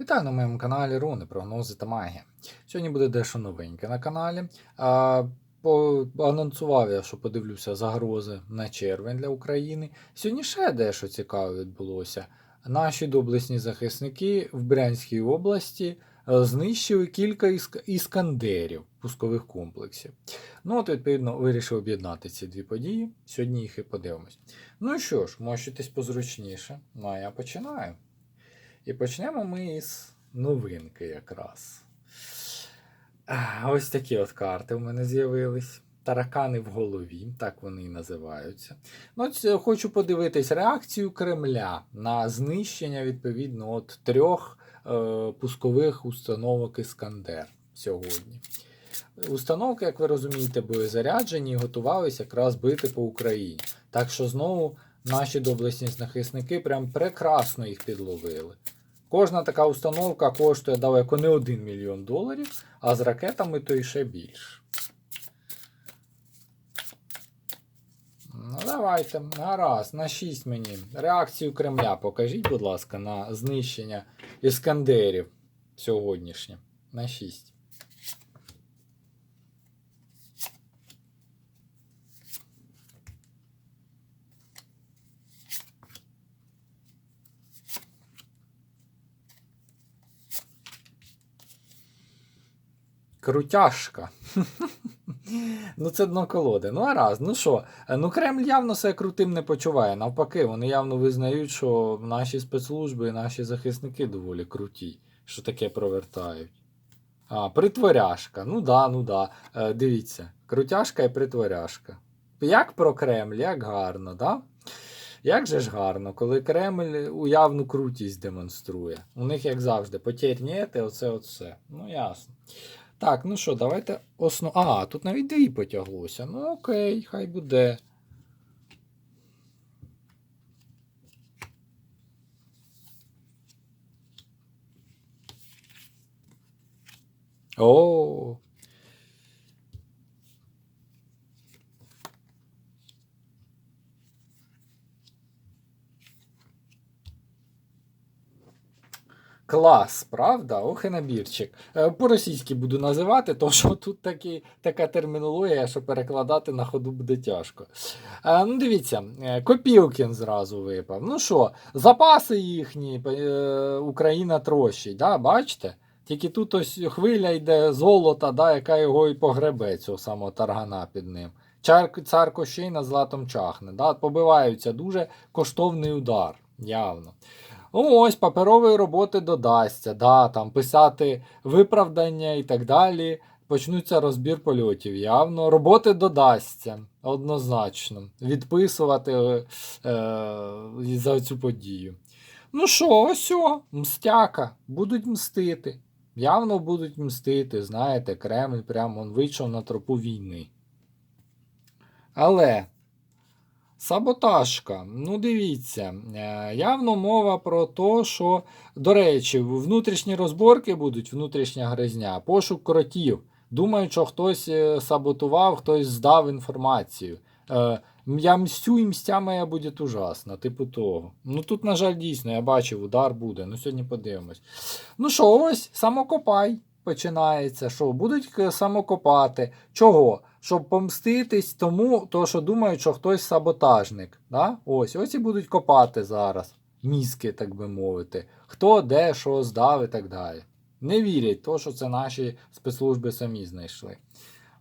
Вітаю на моєму каналі Руни, прогнози та магія. Сьогодні буде дещо новеньке на каналі. А, анонсував я, що подивлюся загрози на червень для України. Сьогодні ще дещо цікаве відбулося. Наші доблесні захисники в Брянській області е, знищили кілька іск- іскандерів пускових комплексів. Ну, от, відповідно, вирішив об'єднати ці дві події. Сьогодні їх і подивимось. Ну що ж, мощитесь позручніше. Ну а я починаю. І почнемо ми із новинки якраз. Ось такі от карти в мене з'явились. Таракани в голові, так вони і називаються. Ну, хочу подивитись реакцію Кремля на знищення відповідно от трьох е, пускових установок Іскандер сьогодні. Установки, як ви розумієте, були заряджені і готувалися якраз бити по Україні. Так що знову наші доблесні захисники прям прекрасно їх підловили. Кожна така установка коштує далеко не 1 мільйон доларів, а з ракетами то і ще більше. Ну, давайте, гаразд, на 6 мені. Реакцію Кремля покажіть, будь ласка, на знищення іскандерів сьогоднішнє. На 6. Крутяшка. ну, це дно колоди. Ну, а раз, ну що, ну Кремль явно себе крутим не почуває. Навпаки, вони явно визнають, що наші спецслужби і наші захисники доволі круті, що таке провертають. А, притворяшка. Ну да, ну да. Е, дивіться, крутяшка і притворяшка. Як про Кремль, як гарно, да? Як же ж гарно, коли Кремль уявну крутість демонструє. У них, як завжди, потернієте, оце все. Ну, ясно. Так, ну що, давайте основ. А, тут навіть дві потяглося. Ну окей, хай буде. О. Клас, правда? Ох і набірчик. Е, По-російськи буду називати, тому що тут такі, така термінологія, що перекладати на ходу буде тяжко. Е, Ну, дивіться, е, Копілкін зразу випав. Ну що, запаси їхні Україна трощить, да, бачите? Тільки тут ось хвиля йде золота, да, яка його і погребе, цього самого таргана під ним. Чар, цар Кощей на златом чахне. Да, побиваються дуже коштовний удар, явно. Ну, ось паперової роботи додасться, да, там писати виправдання і так далі. Почнуться розбір польотів. Явно роботи додасться однозначно. Відписувати е, е, за цю подію. Ну що, ось о, мстяка, будуть мстити. Явно будуть мстити, знаєте, Кремль прямо вийшов на тропу війни. Але Саботажка. Ну, дивіться, е, явно мова про те, що, до речі, внутрішні розборки будуть, внутрішня гризня, пошук кротів. Думаю, що хтось е, саботував, хтось здав інформацію. Е, Я мстю і мстя моя буде ужасна, типу того. Ну тут, на жаль, дійсно, я бачив, удар буде. Ну, сьогодні подивимось. Ну що, ось, самокопай починається. Що, будуть самокопати. Чого? Щоб помститись тому, то, що думають, що хтось саботажник. Да? Ось, ось і будуть копати зараз. Мізки, так би мовити. Хто де, що здав і так далі. Не вірять, то, що це наші спецслужби самі знайшли.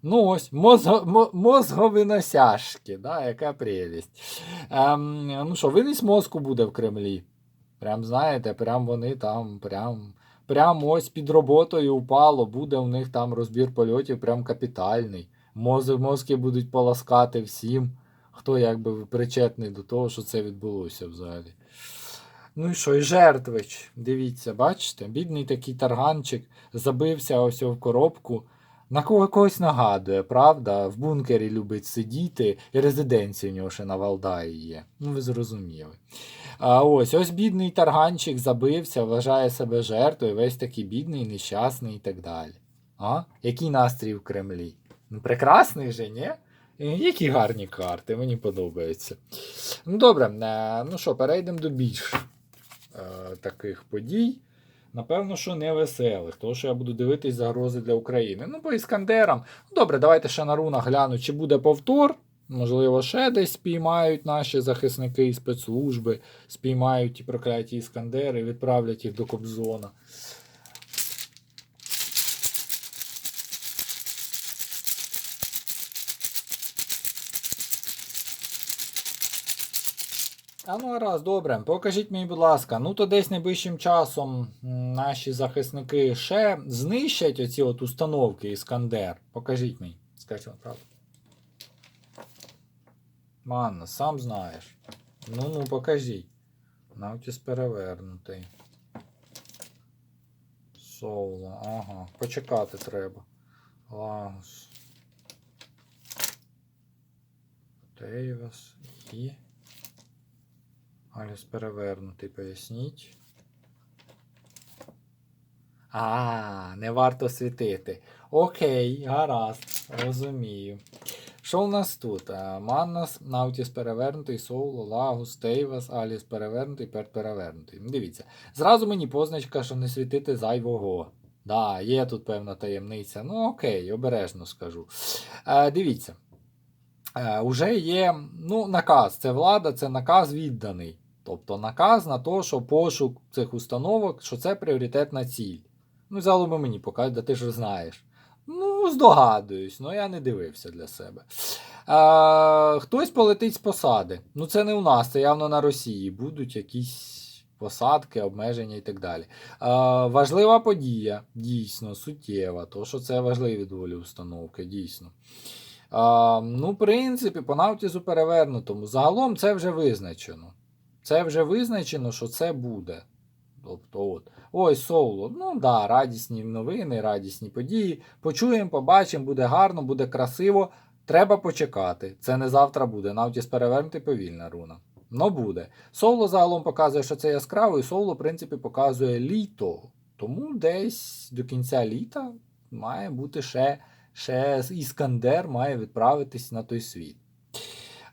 Ну ось, мозго, мо- мозговиносяшки, да, яка прелість. Ем, ну що, винись мозку буде в Кремлі. Прям знаєте, прям вони там, прям, прям ось під роботою упало, буде у них там розбір польотів, прям капітальний. Мозки будуть поласкати всім, хто якби причетний до того, що це відбулося взагалі. Ну і що, і жертвич, дивіться, бачите, бідний такий тарганчик забився ось в коробку. На кого когось нагадує, правда? В бункері любить сидіти, і резиденція у нього ще на Валдаї є. Ну, ви зрозуміли. А ось ось бідний тарганчик забився, вважає себе жертвою, весь такий бідний, нещасний і так далі. А? Який настрій в Кремлі? Ну, прекрасний же, ні? Які гарні карти, мені подобаються. Ну, добре, е, ну що, перейдемо до більш е, таких подій. Напевно, що не веселих, тому що я буду дивитись загрози для України. Ну, по іскандерам. Ну, добре, давайте ще на рунах гляну, чи буде повтор. Можливо, ще десь спіймають наші захисники і спецслужби, спіймають ті прокляті іскандери, відправлять їх до Кобзона. А ну раз, добре. Покажіть мені, будь ласка, ну то десь найближчим часом наші захисники ще знищать оці от установки Іскандер. Покажіть мені. Скажіть вам правду. Манна, сам знаєш. Ну ну покажіть. Навтіс перевернутий. Соло, ага. Почекати треба. Лагус. Тейвас і. Аліс перевернутий, поясніть. А, не варто світити. Окей, гаразд, розумію. Що у нас тут? Е, Маннас, Наутіс перевернутий, Соуло, Лагус, Тейвас, Аліс перевернутий, Перт перевернутий. Ну, Дивіться. Зразу мені позначка, що не світити зайвого. Да, є тут певна таємниця. Ну, окей, обережно скажу. Е, дивіться. Е, уже є ну, наказ. Це влада, це наказ відданий. Тобто наказ на те, що пошук цих установок, що це пріоритетна ціль. Ну, загалом і мені покажуть, да ти ж знаєш. Ну, здогадуюсь, ну я не дивився для себе. Е, хтось полетить з посади. Ну, це не у нас, це явно на Росії. Будуть якісь посадки, обмеження і так далі. Е, важлива подія, дійсно, суттєва, то що це важливі доволі установки, дійсно. А, ну, в принципі, по Наутізу перевернутому. Загалом це вже визначено. Це вже визначено, що це буде. Тобто, от. Ось Соуло. Ну да, радісні новини, радісні події. Почуємо, побачимо, буде гарно, буде красиво. Треба почекати. Це не завтра буде. Наутіс перевернутий повільна руна. Ну буде. Соло загалом показує, що це яскраво, і соло, в принципі, показує літо. Тому десь до кінця літа має бути ще ще Іскандер має відправитись на той світ.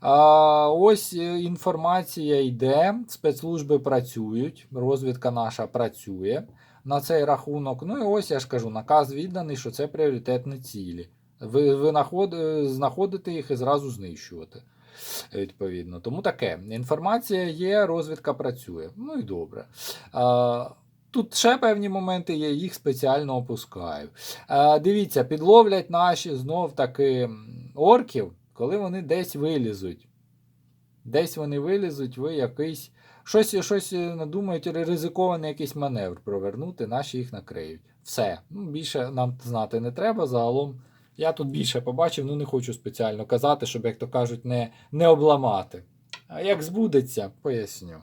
А, Ось е, інформація йде, спецслужби працюють, розвідка наша працює на цей рахунок. Ну і ось я ж кажу, наказ відданий, що це пріоритетні цілі. Ви, ви наход, е, знаходите їх і зразу знищувати. Відповідно. Тому таке. Інформація є, розвідка працює. Ну і добре. А, Тут ще певні моменти є, їх спеціально опускаю. Е, дивіться, підловлять наші знов таки орків, коли вони десь вилізуть. Десь вони вилізуть, ви якийсь. Щось щось надумають, ризикований якийсь маневр провернути, наші їх накриють. Все. Ну, Більше нам знати не треба. Загалом я тут більше побачив, ну не хочу спеціально казати, щоб, як то кажуть, не, не обламати. А як збудеться, поясню.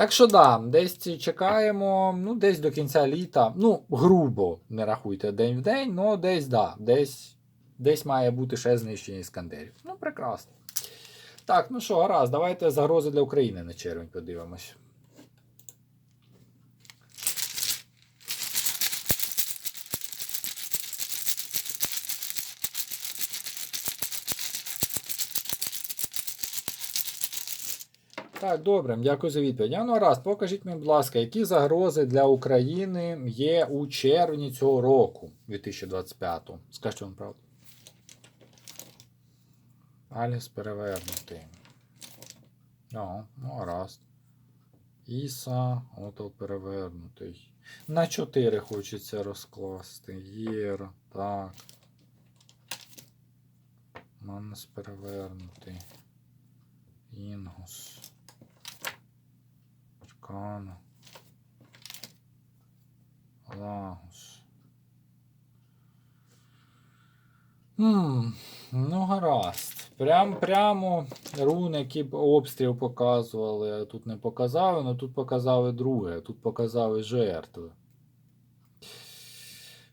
Так що да, десь чекаємо, ну, десь до кінця літа. Ну, грубо не рахуйте день в день, але десь да, десь десь має бути ще знищення іскандерів. Ну, прекрасно. Так, ну що, гаразд, давайте загрози для України на червень подивимось. Так, добре, дякую за відповідь. А ну раз, покажіть мені, будь ласка, які загрози для України є у червні цього року 2025 Скажіть вам правду. Аліс перевернутий. О, ну гаразд. Іса, ото перевернутий. На 4 хочеться розкласти. Єра, так. Манус перевернутий. Інгус. Аркана. Лагус. Хм, ну гаразд. Прям, прямо руни, які б обстріл показували, тут не показали, але тут показали друге, тут показали жертви.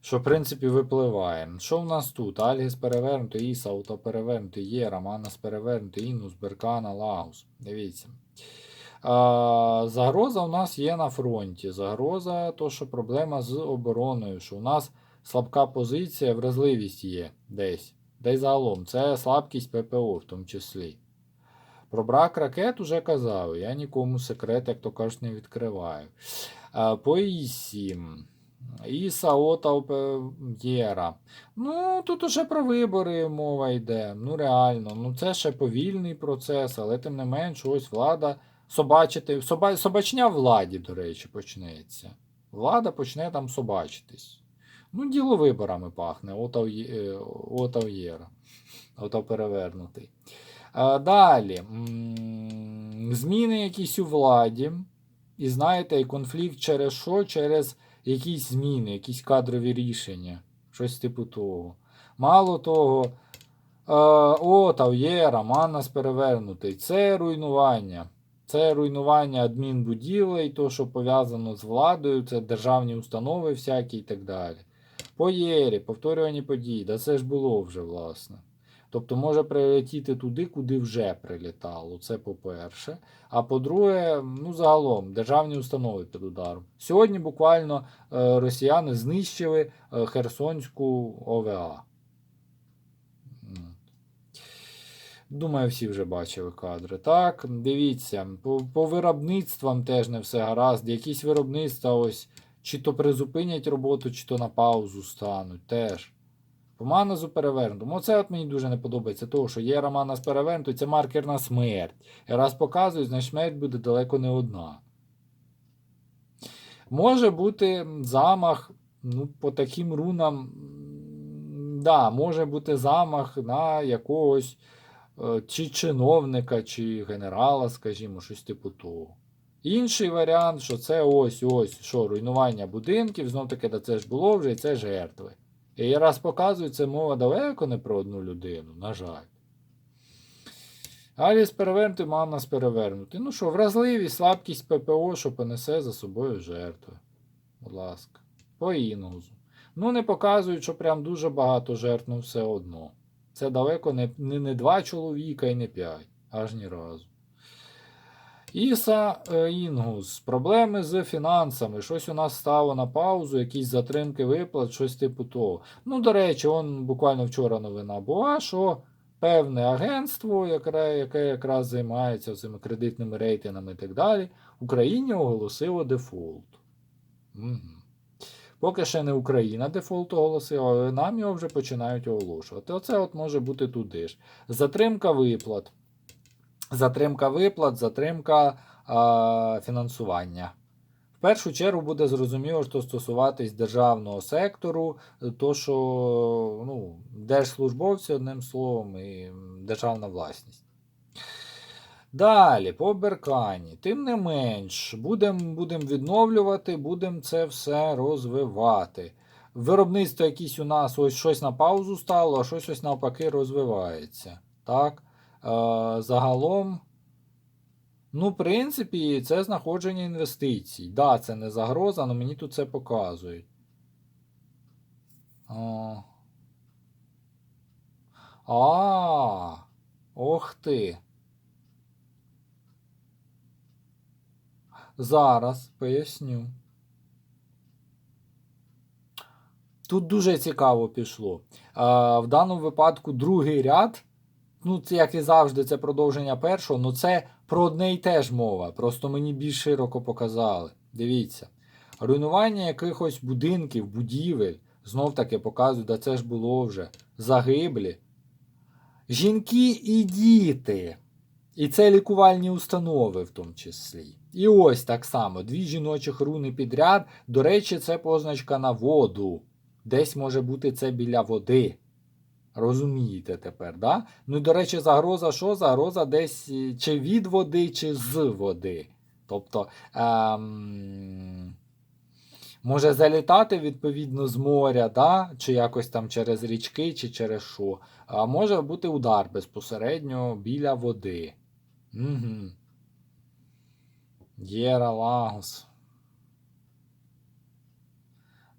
Що, в принципі, випливає. Що в нас тут? Альгіс перевернутий, Іса, Ауто перевернутий, є, Романас перевернутий, Інус, Беркана, Лагус. Дивіться. А, Загроза у нас є на фронті. Загроза, то що проблема з обороною, що у нас слабка позиція, вразливість є десь. Десь загалом. Це слабкість ППО в тому числі. Про брак ракет уже казав. Я нікому секрет, як то кажуть, не відкриваю. Е, По І7. Іса Ота Єра. Ну, тут уже про вибори мова йде. Ну, реально. Ну, це ще повільний процес, але тим не менш, ось влада собачити. Соба... Собачня владі, до речі, почнеться. Влада почне там собачитись. Ну, діло виборами пахне. Отав е, Отав перевернутий. Далі. Зміни якісь у владі. І знаєте, конфлікт через що? Через якісь зміни, якісь кадрові рішення. Щось типу того. Мало того, е, о, та є, Романас перевернутий. Це руйнування. Це руйнування адмінбудівлей, то, що пов'язано з владою, це державні установи всякі і так далі. По єрі, повторювані події, да це ж було вже, власне. Тобто може прилетіти туди, куди вже прилітало. Це по-перше. А по-друге, ну загалом, державні установи під ударом. Сьогодні буквально е, росіяни знищили е, Херсонську ОВА. М. Думаю, всі вже бачили кадри. Так, дивіться, по, по виробництвам теж не все гаразд. Якісь виробництва ось чи то призупинять роботу, чи то на паузу стануть. Теж. По Маназу перевернутому. Оце от мені дуже не подобається, того, що є Романас перевернутий, це маркер на смерть. І раз показують, значить смерть буде далеко не одна. Може бути замах, ну, по таким рунам. Да, може бути замах на якогось чи чиновника, чи генерала, скажімо, щось типу того. Інший варіант, що це ось ось що руйнування будинків, знов таки, да це ж було вже, і це жертви. І раз показую, це мова далеко не про одну людину, на жаль. Аліс перевернути, Маннас перевернути. Ну що, вразливість, слабкість ППО, що понесе за собою жертви. Будь ласка. По інгузу. Ну, не показують, що прям дуже багато жертв, ну все одно. Це далеко не, не, не два чоловіка і не п'ять. Аж ні разу. Іса е, Інгус. Проблеми з фінансами. Щось у нас стало на паузу, якісь затримки виплат, щось типу того. Ну, до речі, он буквально вчора новина була, що певне агентство, яке, яке якраз займається цими кредитними рейтингами і так далі, в Україні оголосило дефолт. Угу. Поки ще не Україна дефолт оголосила, але нам його вже починають оголошувати. Оце от може бути туди ж. Затримка виплат. Затримка виплат, затримка а, фінансування. В першу чергу буде зрозуміло, що стосуватись державного сектору, то що ну, держслужбовці, одним словом, і державна власність. Далі, по Беркані. Тим не менш, будемо будем відновлювати, будемо це все розвивати. Виробництво якісь у нас ось щось на паузу стало, а щось ось навпаки розвивається. Так? Е, загалом, ну, в принципі, це знаходження інвестицій. Да, це не загроза, але мені тут це показують. А, а, ох ти. Зараз поясню. Тут дуже цікаво пішло. А, в даному випадку другий ряд. Ну, це як і завжди, це продовження першого, ну це про одне й те ж мова. Просто мені більш широко показали. Дивіться. Руйнування якихось будинків, будівель. Знов таки показують, да це ж було вже. Загиблі. Жінки і діти. І це лікувальні установи в тому числі. І ось так само. Дві жіночих руни підряд. До речі, це позначка на воду. Десь може бути це біля води. Розумієте тепер, да? Ну, до речі, загроза що? Загроза десь е, чи від води, чи з води. Тобто ем, може залітати відповідно з моря, да? чи якось там через річки, чи через що. А може бути удар безпосередньо біля води. Угу. Єра Лагус.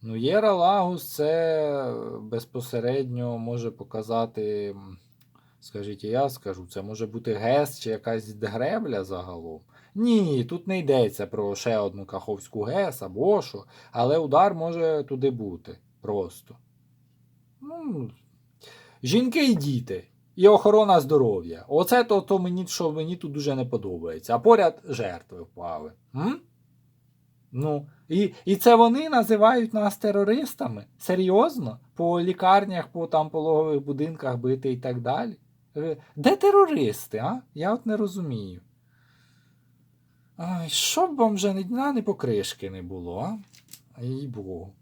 Ну, Єра Лагус це безпосередньо може показати, скажіть, я скажу, це може бути ГЕС чи якась гребля загалом. Ні, тут не йдеться про ще одну Каховську ГЕС або що, але удар може туди бути просто. Ну, жінки і діти. І охорона здоров'я. Оце то, то мені, що мені тут дуже не подобається. А поряд жертви впали. М? Ну, і, і це вони називають нас терористами? Серйозно? По лікарнях, по там пологових будинках бити і так далі? Е, Де терористи, а? Я от не розумію. Ай, щоб вам вже ні дна, ні покришки не було, а? Їй Богу.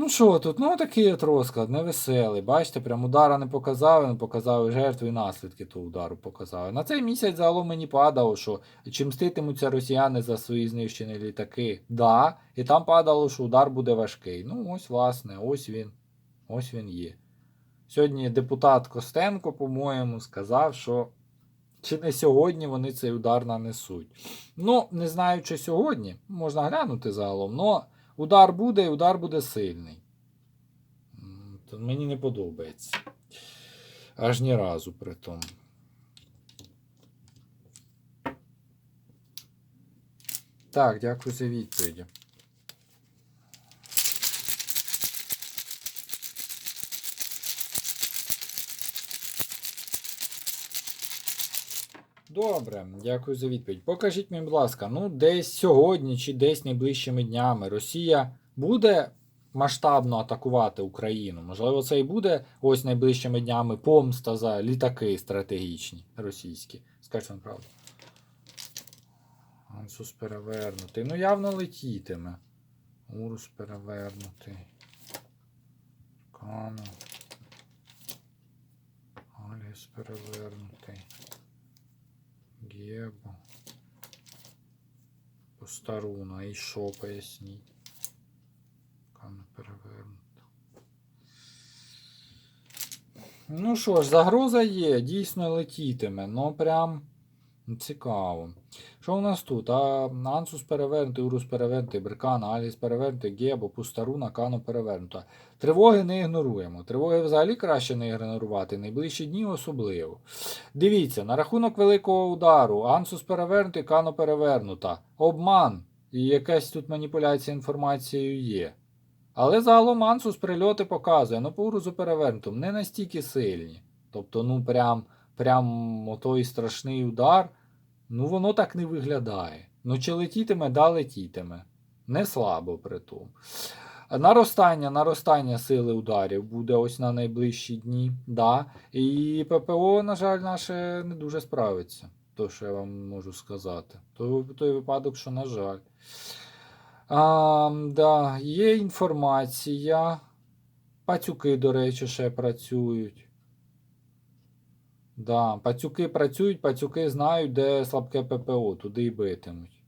Ну що тут? Ну такий от розклад, невеселий. Бачите, прям удара не показали, не показали жертви і наслідки того удару показали. На цей місяць загалом мені падало, що чи мститимуться росіяни за свої знищені літаки? Да. І там падало, що удар буде важкий. Ну, ось, власне, ось він. Ось він є. Сьогодні депутат Костенко, по-моєму, сказав, що чи не сьогодні вони цей удар нанесуть. Ну, не знаю, чи сьогодні, можна глянути загалом, але удар буде і удар буде сильний. Мені не подобається. Аж ні разу при тому. Так, дякую за відповіді. Добре, дякую за відповідь. Покажіть мені, будь ласка, ну десь сьогодні чи десь найближчими днями Росія буде масштабно атакувати Україну. Можливо, це і буде ось найближчими днями помста за літаки стратегічні російські. Скажіть вам правду. Ансус перевернутий. Ну, явно летітиме. Урус перевернутий. Кано. Аліс перевернутий. Гебо. Постаруна. І що поясніть? Кано перевернута. Ну що ж, загроза є, дійсно летітиме, ну прям цікаво. Що у нас тут? А, Ансус перевернутий, Урус перевернутий, Беркана, Аліс перевернутий, Гебо, Пустаруна, Кано перевернута. Тривоги не ігноруємо. Тривоги взагалі краще не ігнорувати, найближчі дні особливо. Дивіться, на рахунок великого удару, Ансус перевернутий, Кано перевернута. Обман. І якась тут маніпуляція інформацією є. Але загалом Ансус прильоти показує, ну по Урусу перевернутому не настільки сильні. Тобто, ну прям, прям отой страшний удар. Ну, воно так не виглядає. Ну, чи летітиме, да летітиме. Не слабо при тому. Наростання, наростання сили ударів буде ось на найближчі дні. Да. І ППО, на жаль, наше не дуже справиться. То, що я вам можу сказати. То, той випадок, що, на жаль. А, да, є інформація. Пацюки, до речі, ще працюють. Да, пацюки працюють, пацюки знають, де слабке ППО, туди й битимуть.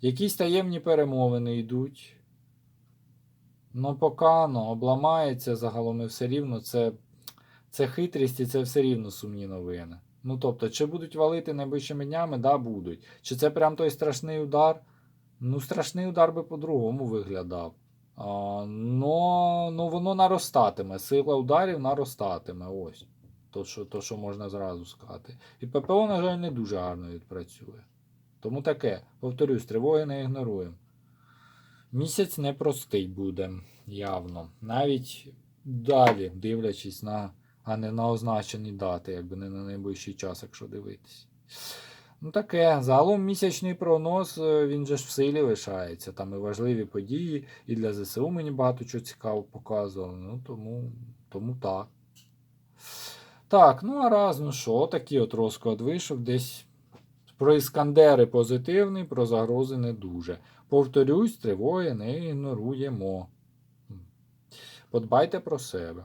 Якісь таємні перемовини йдуть. Ну, покано, обламається загалом і все рівно це, це хитрість і це все рівно сумні новини. Ну, тобто, чи будуть валити найближчими днями? Да, будуть. Чи це прям той страшний удар? Ну, страшний удар би по-другому виглядав. Но, ну, воно наростатиме. Сила ударів наростатиме. Ось. То що, то, що можна зразу сказати. І ППО, на жаль, не дуже гарно відпрацює. Тому таке, повторюсь, тривоги не ігноруємо. Місяць непростий буде, явно. Навіть далі, дивлячись на, а не на означені дати, якби не на найближчий час, якщо дивитись. Ну таке, загалом місячний прогноз, е, він же ж в силі лишається. Там і важливі події, і для ЗСУ мені багато чого цікаво показували. Ну тому, тому так. Так, ну а раз, ну що, такий от розклад вийшов десь. Про іскандери позитивний, про загрози не дуже. Повторюсь, тривоги не ігноруємо. Подбайте про себе.